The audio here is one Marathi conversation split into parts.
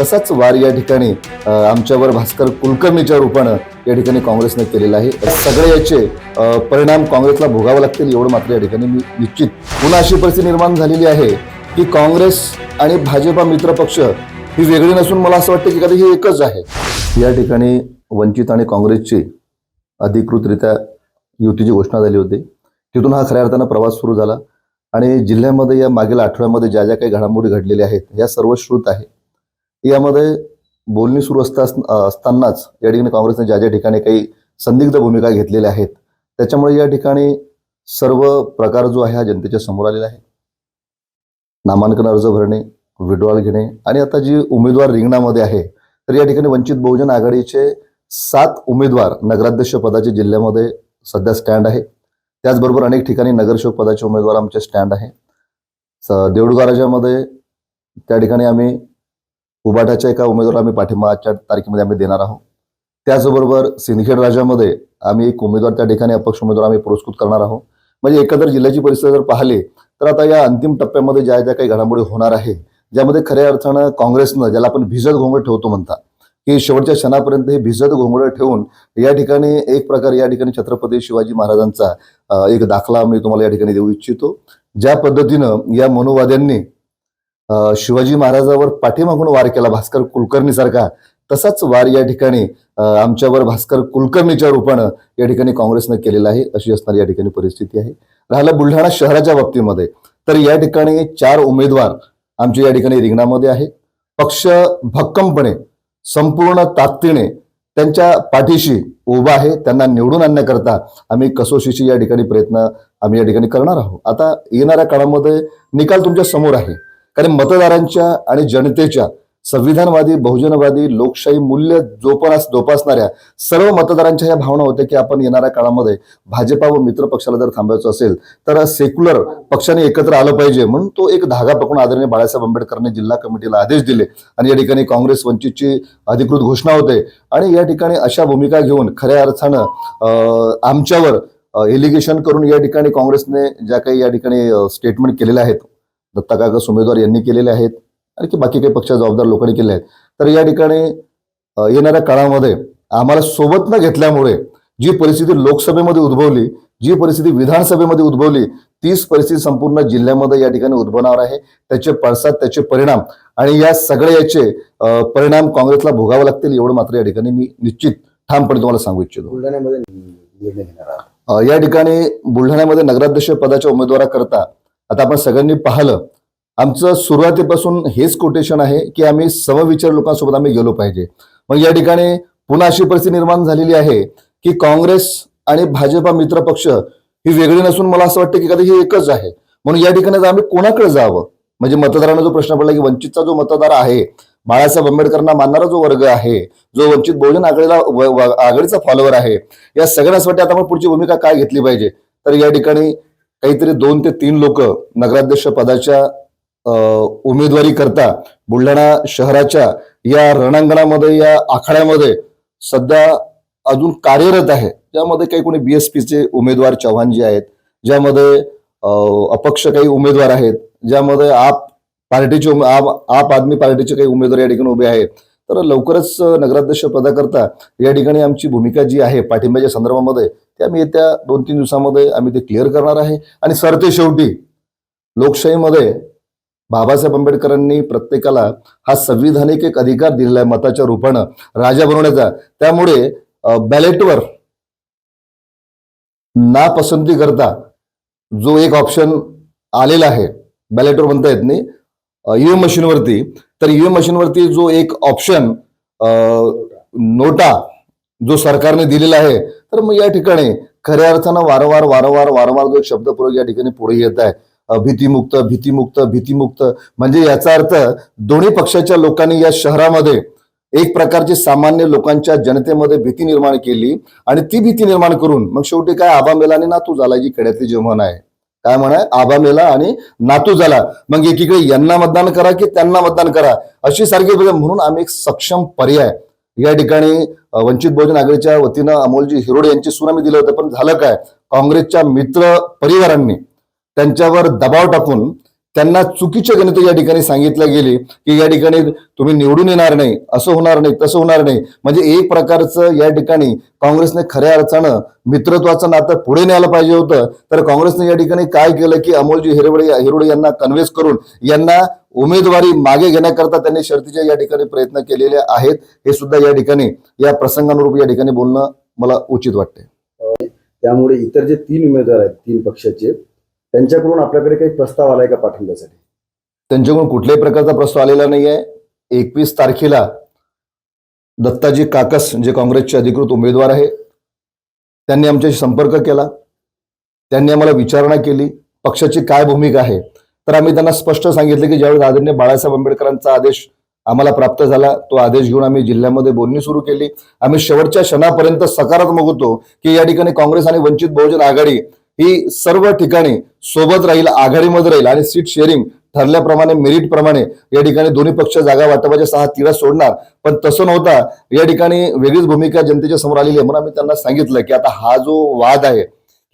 तसाच वार या ठिकाणी आमच्यावर भास्कर कुलकर्णीच्या रूपानं या ठिकाणी काँग्रेसने केलेला आहे. सगळे याचे परिणाम काँग्रेसला भोगावे लागतील एवढं मात्र या ठिकाणी मी निश्चित. पुन्हा अशी परिस्थिती निर्माण झालेली आहे की काँग्रेस आणि भाजपा मित्र पक्ष ही वेगळी नसून मला असं वाटतं की कधी हे एकच आहे. या ठिकाणी वंचित आणि काँग्रेसची अधिकृतरित्या युतीची घोषणा झाली होती. तिथून हा खऱ्या अर्थानं प्रवास सुरू झाला आणि जिल्ह्यामध्ये या मागील आठवड्यामध्ये ज्या ज्या काही घडामोडी घडलेल्या आहेत या सर्व श्रुत आहे. यामध्ये बोलणी सुरू असता असतानाच या ठिकाणी काँग्रेसने ज्या ज्या ठिकाणी काही संदिग्ध भूमिका घेतलेल्या आहेत त्याच्यामुळे या ठिकाणी सर्व प्रकार जो आहे हा जनतेच्या समोर आलेला आहे. नामांकन अर्ज भरणे विड्रॉल घेणे आणि आता जी उमेदवार रिंगणामध्ये आहे तर या ठिकाणी वंचित बहुजन आघाडीचे सात उमेदवार नगराध्यक्ष पदाचे जिल्ह्यामध्ये सध्या स्टँड आहे. त्याचबरोबर अनेक ठिकाणी नगरसेवक पदाचे उमेदवार आमचे स्टँड आहे. स- देऊळगाराच्यामध्ये त्या ठिकाणी आम्ही उबाटाच्या एका उमेदवाराला आम्ही पाठिंबा आजच्या तारखेमध्ये आम्ही देणार आहोत. त्याचबरोबर सिंदखेड राज्यामध्ये आम्ही एक उमेदवार त्या ठिकाणी अपक्ष उमेदवार आम्ही पुरस्कृत करणार आहोत. म्हणजे एकंदर जिल्ह्याची परिस्थिती जर पाहिली तर आता या अंतिम टप्प्यामध्ये ज्या ज्या काही घडामोडी होणार आहे ज्यामध्ये खऱ्या अर्थानं काँग्रेसनं ज्याला आपण भिजत घोंगड ठेवतो म्हणता की शेवटच्या क्षणापर्यंत हे भिजत घोंगड ठेवून या ठिकाणी एक प्रकार या ठिकाणी छत्रपती शिवाजी महाराजांचा एक दाखला मी तुम्हाला या ठिकाणी देऊ इच्छितो. ज्या पद्धतीनं या मनुवाद्यांनी शिवाजी महाराजावर पाठीमागून वार केला भास्कर कुलकर्णी सारखा तसाच वार या ठिकाणी आमच्यावर भास्कर कुलकर्णीच्या रूपानं या ठिकाणी काँग्रेसनं केलेला आहे अशी असणारी या ठिकाणी परिस्थिती आहे. राहिलं बुलढाणा शहराच्या बाबतीमध्ये. तर या ठिकाणी चार उमेदवार आमच्या या ठिकाणी रिंगणामध्ये आहे पक्ष भक्कमपणे संपूर्ण ताकदीने त्यांच्या पाठीशी उभा आहे त्यांना निवडून आणण्याकरता आम्ही कसोशीशी या ठिकाणी प्रयत्न आम्ही या ठिकाणी करणार आहोत. आता येणाऱ्या काळामध्ये निकाल तुमच्यासमोर आहे. कारण मतदारांच्या आणि जनतेच्या संविधानवादी बहुजनवादी लोकशाही मूल्य जोपास जोपासणाऱ्या सर्व मतदारांच्या ह्या भावना होत्या की आपण येणाऱ्या काळामध्ये भाजपा व मित्र पक्षाला जर थांबायचं असेल तर सेक्युलर पक्षाने एकत्र आलं पाहिजे म्हणून तो एक धागा पकडून आदरणीय बाळासाहेब आंबेडकरने जिल्हा कमिटीला आदेश दिले. आणि या ठिकाणी काँग्रेस वंचितची अधिकृत घोषणा होते. आणि या ठिकाणी अशा भूमिका घेऊन खऱ्या अर्थानं आमच्यावर एलिगेशन करून या ठिकाणी काँग्रेसने ज्या काही या ठिकाणी स्टेटमेंट केलेल्या आहेत दत्ता कागस उमेदवार यांनी केलेले आहेत आणि की बाकी काही पक्ष जबाबदार लोकांनी केले आहेत. तर या ठिकाणी येणाऱ्या काळामध्ये आम्हाला सोबत न घेतल्यामुळे जी परिस्थिती लोकसभेमध्ये उद्भवली जी परिस्थिती विधानसभेमध्ये उद्भवली तीच परिस्थिती संपूर्ण जिल्ह्यामध्ये या ठिकाणी उद्भवणार आहे. त्याचे पडसाद त्याचे परिणाम आणि या सगळ्या याचे परिणाम काँग्रेसला भोगावे लागतील एवढं मात्र या ठिकाणी मी निश्चित ठामपणे तुम्हाला सांगू इच्छितो. बुलढाण्यामध्ये या ठिकाणी बुलढाण्यामध्ये नगराध्यक्ष पदाच्या उमेदवाराकरता आता आपण सगळ्यांनी पाहिलं आमचं सुरुवातीपासून हेच कोटेशन आहे की आम्ही समविचार लोकांसोबत आम्ही गेलो पाहिजे. मग या ठिकाणी पुन्हा अशी परिस्थिती निर्माण झालेली आहे की काँग्रेस आणि भाजपा मित्र पक्ष ही वेगळी नसून मला असं वाटतं की कधी हे एकच आहे. म्हणून या ठिकाणी आम्ही कोणाकडे जावं म्हणजे मतदारांना जो प्रश्न पडला की वंचितचा जो मतदार आहे बाळासाहेब आंबेडकरांना मानणारा जो वर्ग आहे जो वंचित बहुजन आघाडीला व- आघाडीचा फॉलोअर आहे या सगळ्याच वाटते आता आपण पुढची भूमिका काय घेतली पाहिजे. तर या ठिकाणी काहीतरी दोन ते तीन लोक नगराध्यक्ष पदाच्या उमेदवारी करता बुलढाणा शहराच्या या रणांगणामध्ये या आखाड्यामध्ये सध्या अजून कार्यरत आहे. ज्यामध्ये काही कोणी बीएसपीचे उमेदवार चव्हाण जे आहेत ज्यामध्ये अपक्ष काही उमेदवार आहेत ज्यामध्ये आप पार्टीचे उमे- आप आप आदमी पार्टीचे काही उमेदवार या ठिकाणी उभे आहेत. तर लवकरच नगराध्यक्ष पदाकरता या ठिकाणी आमची भूमिका जी आहे पाठिंब्याच्या संदर्भामध्ये ते आम्ही येत्या दोन तीन दिवसामध्ये आम्ही ते क्लिअर करणार आहे. आणि सरते शेवटी लोकशाहीमध्ये बाबासाहेब आंबेडकरांनी प्रत्येकाला हा संविधानिक एक अधिकार दिलेला आहे मताच्या रूपानं राजा बनवण्याचा. त्यामुळे बॅलेटवर नापसंती करता जो एक ऑप्शन आलेला आहे बॅलेटवर म्हणता येत नाही ईव्हीएम मशीनवरती तर ईव्हीएम मशीनवरती जो एक ऑप्शन नोटा जो सरकारने दिलेला आहे तर मग या ठिकाणी खऱ्या अर्थानं वारंवार वारंवार वारंवार जो शब्द शब्दप्रयोग या ठिकाणी पुढे येत आहे भीतीमुक्त भीतीमुक्त भीतीमुक्त म्हणजे याचा अर्थ दोन्ही पक्षाच्या लोकांनी या शहरामध्ये एक प्रकारची सामान्य लोकांच्या जनतेमध्ये भीती निर्माण केली आणि ती भीती निर्माण करून मग शेवटी काय आबा मेला आणि नातू झाला जी कड्यातली जे म्हण आहे. काय म्हणाय? आबा मेला आणि नातू झाला. मग एकीकडे यांना मतदान करा की त्यांना मतदान करा? अशी सारखी म्हणून आम्ही एक सक्षम पर्याय या ठिकाणी वंचित बहुजन आघाडीच्या वतीनं अमोलजी हिरोडे यांची सुनामी आम्ही दिलं होतं. पण झालं काय? काँग्रेसच्या मित्र परिवारांनी त्यांच्यावर दबाव टाकून त्यांना चुकीचे गणित या ठिकाणी सांगितलं गेले की या ठिकाणी तुम्ही निवडून येणार नाही असं होणार नाही तसं होणार नाही. म्हणजे एक प्रकारचं या ठिकाणी काँग्रेसने खऱ्या अर्थानं मित्रत्वाचं नातं पुढे न्यायला पाहिजे होतं. तर काँग्रेसने या ठिकाणी काय केलं की अमोलजी हिरवडे हिरोडे यांना कन्व्हेन्स करून यांना उमेदवारी मागे घेण्याकरता त्यांनी शर्तीचे या ठिकाणी प्रयत्न केलेले आहेत. हे सुद्धा या ठिकाणी या प्रसंगानुरूप या ठिकाणी बोलणं मला उचित वाटते त्यामुळे इतर जे तीन उमेदवार आहेत तीन पक्षाचे त्यांच्याकडून आपल्याकडे काही प्रस्ताव आलाय का पाठिंब्यासाठी? त्यांच्याकडून कुठल्याही प्रकारचा प्रस्ताव आलेला नाही आहे एकवीस तारखेला दत्ताजी काकस जे काँग्रेसचे अधिकृत उमेदवार आहे त्यांनी आमच्याशी संपर्क केला. त्यांनी आम्हाला विचारणा केली. पक्षाची काय भूमिका आहे? तर आम्ही त्यांना स्पष्ट सांगितलं की ज्यावेळेस आदरणीय बाळासाहेब आंबेडकरांचा आदेश आम्हाला प्राप्त झाला तो आदेश घेऊन आम्ही जिल्ह्यामध्ये बोलणी सुरू केली. आम्ही शेवटच्या क्षणापर्यंत सकारात्मक होतो की या ठिकाणी काँग्रेस आणि वंचित बहुजन आघाडी ही सर्व ठिकाणी सोबत राहील आघाडीमध्ये राहील आणि सीट शेअरिंग ठरल्याप्रमाणे मेरिट प्रमाणे या ठिकाणी दोन्ही पक्ष जागा वाटपाच्या सहा तिढा सोडणार. पण तसं नव्हता. या ठिकाणी वेगळीच भूमिका जनतेच्या समोर आलेली आहे म्हणून आम्ही त्यांना सांगितलं की आता हा जो वाद आहे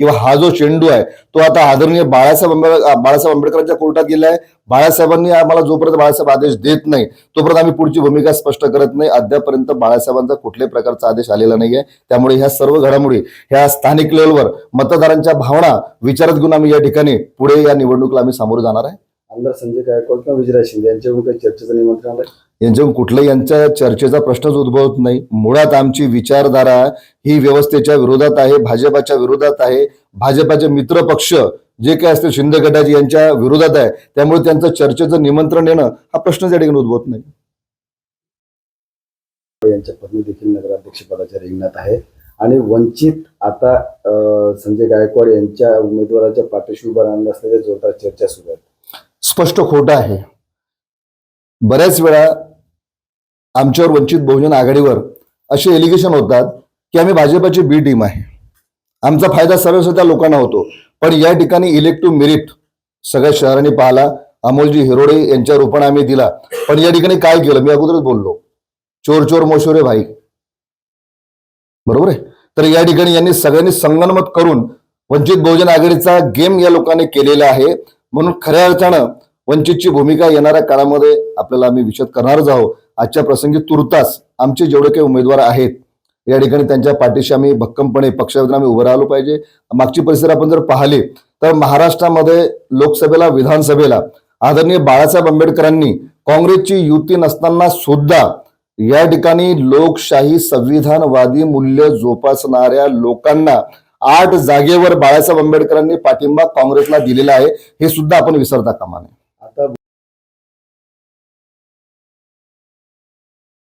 किंवा हा जो चेंडू आहे तो आता आदरणीय बाळासाहेब आंबेडकर बाळासाहेब आंबेडकरांच्या कोर्टात गेला आहे. बाळासाहेबांनी आम्हाला जोपर्यंत बाळासाहेब आदेश देत नाही तोपर्यंत आम्ही पुढची भूमिका स्पष्ट करत नाही. अद्यापर्यंत बाळासाहेबांचा कुठल्याही प्रकारचा आदेश आलेला नाहीये. त्यामुळे ह्या सर्व घडामोडी ह्या स्थानिक लेवलवर मतदारांच्या भावना विचारात घेऊन आम्ही या ठिकाणी पुढे या निवडणुकीला आम्ही सामोरे जाणार आहे. आमदार संजय गायकवाड किंवा विजयराज शिंदे यांच्याकडून काही चर्चेचं निमंत्रण आलंय? यांच्याकडून कुठल्याही यांच्या चर्चेचा प्रश्नच उद्भवत नाही. मुळात आमची विचारधारा ही व्यवस्थेच्या विरोधात आहे भाजपाच्या विरोधात आहे. भाजपाचे मित्र पक्ष जे काय असतील शिंदे गटाचे यांच्या विरोधात आहे. त्यामुळे त्यांचं चर्चेचं निमंत्रण येणं हा प्रश्नच या ठिकाणी उद्भवत नाही. यांच्या पत्नी देखील नगराध्यक्ष पदाच्या रिंगणात आहे. आणि वंचित आता संजय गायकवाड यांच्या उमेदवाराच्या पाठीशी उभं राहणार असल्याच्या जोरदार चर्चा सुरू आहेत. स्पष्ट खोटं आहे. बऱ्याच वेळा आमच्यावर वंचित बहुजन आघाडीवर असे एलिगेशन होतात की आम्ही भाजपाची बी टीम आहे. आमचा फायदा सर्व त्या लोकांना होतो. पण या ठिकाणी इलेक्टिव्ह मेरिट सगळ्या शहरांनी पाहिला अमोलजी हिरोडे यांच्या रूपाने आम्ही दिला. पण या ठिकाणी काय केलं? मी अगोदरच बोललो. चोर चोर मोशोरे भाई. बरोबर आहे? तर या ठिकाणी यांनी सगळ्यांनी संगनमत करून वंचित बहुजन आघाडीचा गेम या लोकांनी केलेला आहे. म्हणून खऱ्या अर्थानं वंचितची भूमिका येणाऱ्या काळामध्ये आपल्याला आम्ही विषद करणारच आहोत. आजच्या प्रसंगी तुर्तास आमचे जेवढे काही उमेदवार आहेत या ठिकाणी त्यांच्या पाठीशी आम्ही भक्कमपणे पक्षावरून आम्ही उभं राहिलो पाहिजे. मागची परिस्थिती आपण जर पाहिली तर महाराष्ट्रामध्ये लोकसभेला विधानसभेला आदरणीय बाळासाहेब आंबेडकरांनी काँग्रेसची युती नसताना सुद्धा या ठिकाणी लोकशाही संविधानवादी मूल्य जोपासणाऱ्या लोकांना आठ जागेवर बाळासाहेब आंबेडकरांनी पाठिंबा काँग्रेसला दिलेला आहे हे सुद्धा आपण विसरता कामा नये.